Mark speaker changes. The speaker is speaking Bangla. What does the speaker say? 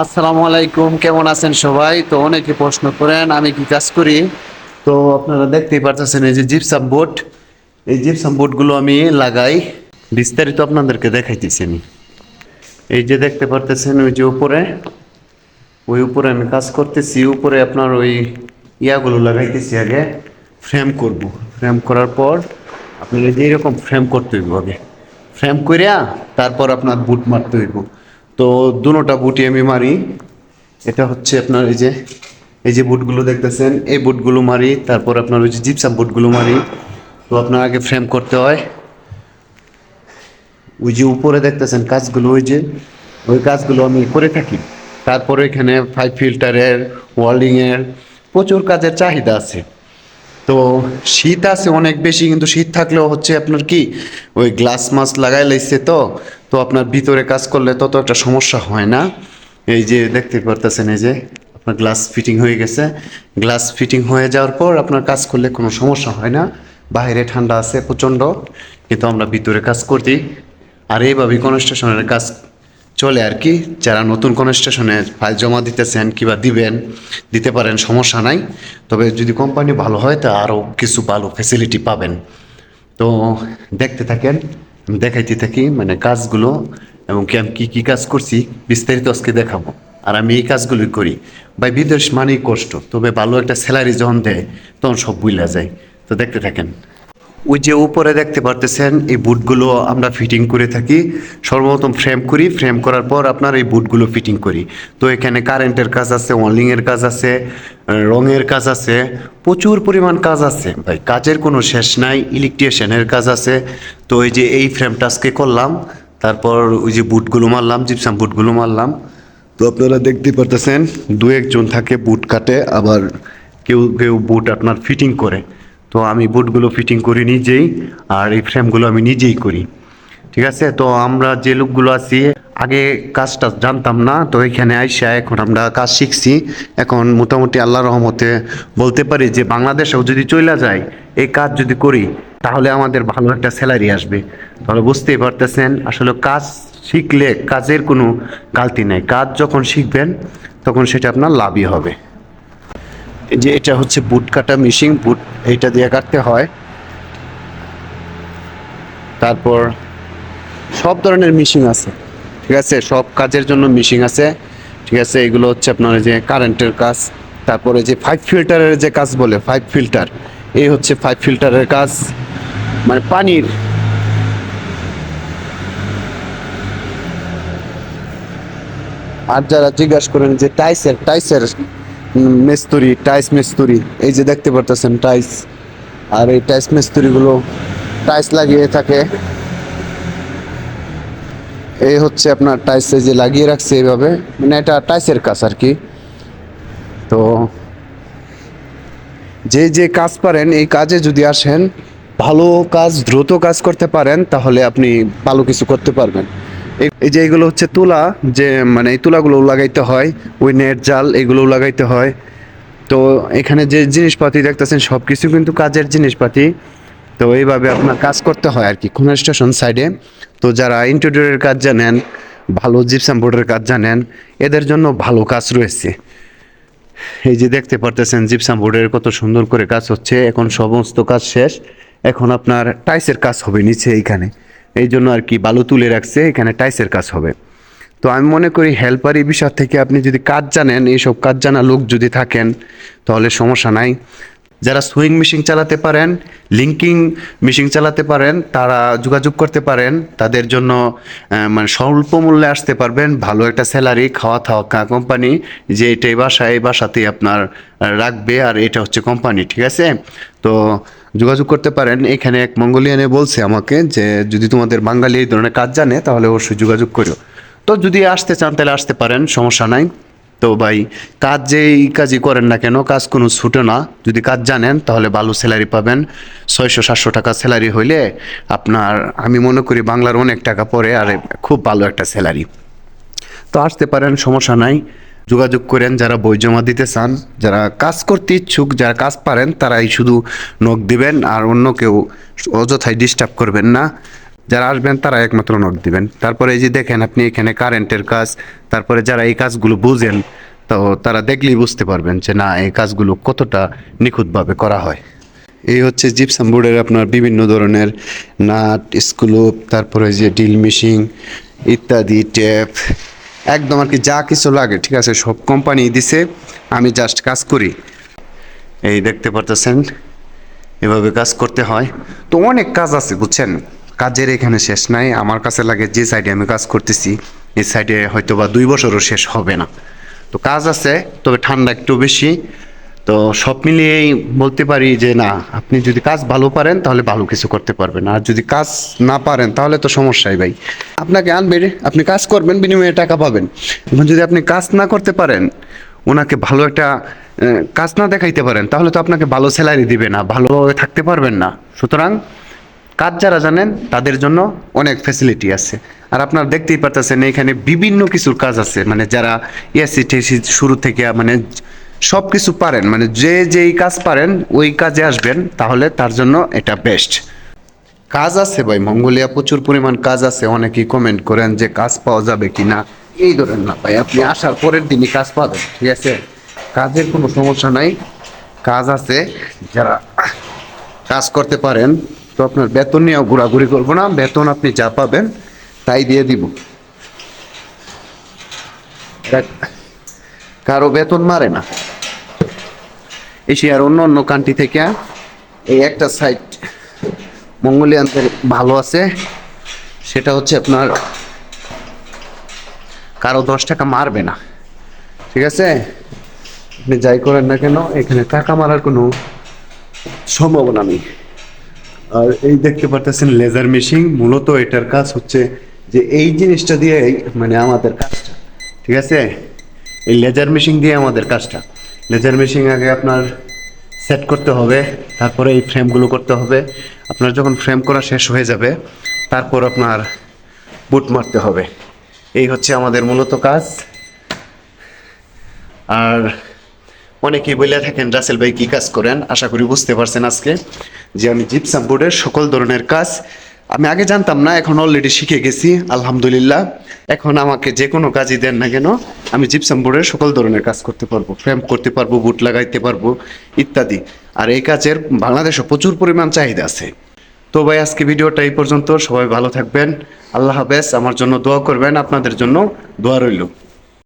Speaker 1: আসসালামু আলাইকুম, কেমন আছেন সবাই? তো অনেকে প্রশ্ন করেন, আমি কি কাজ করি? তো আপনারা দেখতেই পারতেছেন এই যে জিপসাম বোর্ড এই জিপসাম বোর্ডগুলো আমি লাগাই। বিস্তারিত আপনাদেরকে দেখাইতেছি আমি। এই যে দেখতে পারতেছেন ওই যে উপরে। ওই উপরে আমি কাজ করতেছি। উপরে আপনার ওই ইয়াগুলো লাগাইতেছি আগে। ফ্রেম করব। ফ্রেম করার পর আপনার যে এরকম ফ্রেম করতে হইব আগে। ফ্রেম করিয়া তারপর আপনার বুট মারতে হইব। তো দুটোটা বুটই আমি মারি। এটা হচ্ছে আপনার এই যে এই যে বুটগুলো দেখতেছেন, এই বুটগুলো মারি, তারপর আপনার ওই যে জিপসাম বুটগুলো মারি। তো আপনার আগে ফ্রেম করতে হয়। ওই যে উপরে দেখতেছেন কাজগুলো, ওই যে, ওই কাজগুলো আমি করে থাকি। তারপরে এখানে ফাইভ ফিল্টারের ওয়ার্ল্ডিংয়ের প্রচুর কাজের চাহিদা আছে। তো শীত আছে অনেক বেশি, কিন্তু শীত থাকলেও হচ্ছে আপনার কি, ওই গ্লাস মাছ লাগাই লাইছে তো তো আপনার ভিতরে কাজ করলে তত একটা সমস্যা হয় না। এই যে দেখতে পারতেছেন, এই যে আপনার গ্লাস ফিটিং হয়ে গেছে। গ্লাস ফিটিং হয়ে যাওয়ার পর আপনার কাজ করলে কোনো সমস্যা হয় না। বাইরে ঠান্ডা আছে প্রচণ্ড, কিন্তু আমরা ভিতরে কাজ করতে আর এইভাবেই কনস্ট্রাকশনের কাজ চলে আর কি। যারা নতুন কোনো স্টেশনে ফাইল জমা দিতেছেন কিবা দিবেন, দিতে পারেন, সমস্যা নাই। তবে যদি কোম্পানি ভালো হয়, তা আরও কিছু ভালো ফ্যাসিলিটি পাবেন। তো দেখতে থাকেন দেখাইতে থাকি মানে কাজগুলো এবং কি আমি কী কী কাজ করছি, বিস্তারিত আজকে দেখাবো। আর আমি এই কাজগুলোই করি। ভাই, বিদেশ মানেই কষ্ট। তবে ভালো একটা স্যালারি যখন দেয়, তখন সব বুইলা যায়। তো দেখতে থাকেন। ওই যে উপরে দেখতে পারতেছেন, এই বুটগুলো আমরা ফিটিং করে থাকি। সর্বপ্রথম ফ্রেম করি ফ্রেম করার পর আপনার এই বুটগুলো ফিটিং করি। তো এখানে কারেন্টের কাজ আছে ওয়ার্লিংয়ের কাজ আছে রঙের কাজ আছে, প্রচুর পরিমাণ কাজ আছে। ভাই, কাজের কোনো শেষ নাই ইলেকট্রিশিয়ানের কাজ আছে। তো এই যে এই ফ্রেমটা আজকে করলাম, তারপর ওই যে বুটগুলো মারলাম জিপসাম বুটগুলো মারলাম। তো আপনারা দেখতে পারতেছেন, দু একজন থাকে বুট কাটে, আবার কেউ কেউ বুট আপনার ফিটিং করে। তো আমি বুটগুলো ফিটিং করি নিজেই, আর এই ফ্রেমগুলো আমি নিজেই করি। ঠিক আছে? তো আমরা যে লোকগুলো আছি, আগে কাজটা জানতাম না, তো এখানে আইসা এখন আমরা কাজ শিখছি। এখন মোটামুটি আল্লাহ রহমতে বলতে পারি যে বাংলাদেশেও যদি চলে যায় এই কাজ যদি করি, তাহলে আমাদের ভালো একটা স্যালারি আসবে। তাহলে বুঝতেই পারতেছেন, আসলে কাজ শিখলে কাজের কোনো গালতি নেই। কাজ যখন শিখবেন, তখন সেটা আপনার লাভই হবে। যে এটা হচ্ছে বুট কাটা মেশিন, বুট এইটা দিয়ে কাটতে হয়। তারপর সব ধরনের মেশিন আছে, ঠিক আছে? সব কাজের জন্য মেশিন আছে, ঠিক আছে? এগুলো হচ্ছে আপনার যে কারেন্টের কাজ, তারপরে যে ফাইভ ফিল্টারের যে কাজ বলে ফাইভ ফিল্টার, এই হচ্ছে ফাইভ ফিল্টারের কাজ মানে পানির আর যারা জিজ্ঞাসা করেন যে টাইসের টাইসের মিস্ত্রি, টাইস মিস্ত্রি, এই যে দেখতে পারতেছেন টাইস। আর এই টাইস মিস্ত্রিগুলো, টাইস লাগিয়ে থাকে। এই হচ্ছে আপনার টাইস যে লাগিয়ে রাখছে এইভাবে। মানে এটা টাইসের কাজ আর কি। তো যে যে কাজ পারেন, এই কাজে যদি আসেন, ভালো কাজ, দ্রুত কাজ করতে পারেন, তাহলে আপনি ভালো কিছু করতে পারবেন। এই- যে এগুলো হচ্ছে তুলা, যে মানে এই তুলাগুলো লাগাইতে হয়, ওই নেট জাল এগুলো লাগাইতে হয়। তো এখানে যে জিনিসপাতি দেখতেছেন সব কিছু কিন্তু কাজের জিনিসপাতি। তো এইভাবে আপনার কাজ করতে হয় আর কি স্টেশন সাইডে। তো যারা ইন্টেরিয়রের কাজ জানেন, ভালো জিপসাম বোর্ডের কাজ জানেন, এদের জন্য ভালো কাজ রয়েছে। এই যে দেখতে পারতেছেন, জিপসাম বোর্ডের কত সুন্দর করে কাজ হচ্ছে। এখন সমস্ত কাজ শেষ। এখন আপনার টাইসের কাজ হবে নিচে এইখানে। এই জন্য আর কি বালু তুলে রাখছে, এখানে টাইসের কাজ হবে। তো আমি মনে করি হেল্পার এই বিষয় থেকে আপনি যদি কাজ জানেন, এইসব কাজ জানা লোক যদি থাকেন, তাহলে সমস্যা নাই। যারা সুইং মেশিন চালাতে পারেন লিঙ্কিং মেশিন চালাতে পারেন, তারা যোগাযোগ করতে পারেন, তাদের জন্য মানে স্বল্প মূল্যে আসতে পারবেন। ভালো একটা স্যালারি খাওয়া থাওয়া কোম্পানি যে এটা এই বাসা এই বাসাতেই আপনার রাখবে, আর এটা হচ্ছে কোম্পানি ঠিক আছে? তো যোগাযোগ করতে পারেন। এখানে এক মঙ্গোলিয়ানে বলছে আমাকে যে, যদি তোমাদের বাঙালি এই ধরনের কাজ জানে, তাহলে অবশ্যই যোগাযোগ করো। তো যদি আসতে চান, তাহলে আসতে পারেন, সমস্যা নাই। তো ভাই, কাজ যেই কাজই করেন না কেন, কাজ কোনো ছুটে না। যদি কাজ জানেন, তাহলে ভালো স্যালারি পাবেন। ছয়শো সাতশো টাকা স্যালারি হইলে আপনার, আমি মনে করি বাংলার অনেক টাকা পড়ে, আর খুব ভালো একটা স্যালারি। তো আসতে পারেন, সমস্যা নাই। যোগাযোগ করেন, যারা বই জমা দিতে চান, যারা কাজ করতে ইচ্ছুক, যারা কাজ পারেন, তারাই শুধু নখ দিবেন আর অন্য কেউ অযথায় ডিস্টার্ব করবেন না। যারা আসবেন, তারা একমাত্র নক দিবেন। তারপরে এই যে দেখেন, আপনি এখানে কারেন্টের কাজ, তারপরে যারা এই কাজগুলো বুঝেন, তো তারা দেখলেই বুঝতে পারবেন যে, না, এই কাজগুলো কতটা নিখুঁতভাবে করা হয়। এই হচ্ছে জিপসাম বোর্ডের আপনার বিভিন্ন ধরনের নাট স্ক্রুপ তারপরে যে ড্রিল মেশিন ইত্যাদি ট্যাপ একদম আর কি যা কিছু লাগে, ঠিক আছে, সব কোম্পানি দিছে, আমি জাস্ট কাজ করি। এই দেখতে পারতেছেন, এভাবে কাজ করতে হয়। তো অনেক কাজ আছে, বুঝছেন? কাজের এখানে শেষ নাই, আমার কাছে লাগে যে সাইডে আমি কাজ করতেছি, এই সাইডে হয়তো বা দুই বছরও শেষ হবে না। তো কাজ আছে, তবে ঠান্ডা একটু বেশি তো সব মিলিয়েই বলতে পারি যে না, আপনি যদি কাজ ভালো পারেন তাহলে ভালো কিছু করতে পারবেন। আর যদি কাজ না পারেন তাহলে তো সমস্যাই ভাই। আপনাকে আনবে আপনি কাজ করবেন, বিনিময়ে টাকা পাবেন। এখন যদি আপনি কাজ না করতে পারেন, ওনাকে ভালো একটা কাজ না দেখাইতে পারেন, তাহলে তো আপনাকে ভালো স্যালারি দিবে না ভালোভাবে থাকতে পারবেন না। সুতরাং কাজ যারা জানেন, তাদের জন্য অনেক ফ্যাসিলিটি আছে। আর আপনারা দেখতেই পারতেছেন, এখানে বিভিন্ন কিছুর কাজ আছে। মানে যারা এসি টেসি শুরু থেকে মানে সব কিছু পারেন মানে যে যেই কাজ পারেন, ওই কাজে আসবেন, তাহলে তার জন্য এটা বেস্ট কাজ আছে ভাই, মঙ্গোলিয়া প্রচুর পরিমাণ কাজ আছে, অনেকেই কমেন্ট করেন যে কাজ পাওয়া যাবে কি না এই ধরেন না ভাই, আপনি আসার পরের দিনই কাজ পাবেন ঠিক আছে? কাজের কোনো সমস্যা নাই। কাজ আছে, যারা কাজ করতে পারেন, তো আপনার বেতন নিয়েও ঘোরাঘুরি করব না, বেতন আপনি যা পাবেন, তাই দিয়ে দিব। কারও বেতন মারে না। এশিয়ার অন্য অন্য কান্ট্রি থেকে এই একটা সাইট মঙ্গোলিয়ানদের ভালো আছে। সেটা হচ্ছে আপনার কারও দশ টাকা মারবে না। ঠিক আছে? আপনি যাই করেন না কেন, এখানে টাকা মারার কোনো সম্ভাবনা নেই। আর এই দেখতে পারতেছেন লেজার মেশিন মূলত এটার কাজ হচ্ছে যে এই জিনিসটা দিয়ে মানে আমাদের কাজটা। ঠিক আছে? এই লেজার মেশিন দিয়ে আমাদের কাজটা। লেজার মেশিন আগে আপনার সেট করতে হবে, তারপরে এই ফ্রেমগুলো করতে হবে। আপনার যখন ফ্রেম করা শেষ হয়ে যাবে, তারপর আপনার বুট মারতে হবে। এই হচ্ছে আমাদের মূলত কাজ। আর অনেকেই বলে থাকেন, রাসেল ভাই কি কাজ করেন? আশা করি বুঝতে পারছেন আজকে যে আমি জিপসাম বোর্ডের সকল ধরনের কাজ আমি আগে জানতাম না, এখন অলরেডি শিখে গেছি, আলহামদুলিল্লাহ। এখন আমাকে যে কোনো কাজই দেন না কেন, আমি জিপসাম বোর্ডের সকল ধরনের কাজ করতে পারব ফ্রেম করতে পারব বুট লাগাইতে পারব, ইত্যাদি। আর এই কাজের বাংলাদেশে প্রচুর পরিমাণ চাহিদা আছে। তো ভাই, আজকে ভিডিওটা এই পর্যন্ত, সবাই ভালো থাকবেন। আল্লাহ হাফেজ, আমার জন্য দোয়া করবেন, আপনাদের জন্য দোয়া রইল।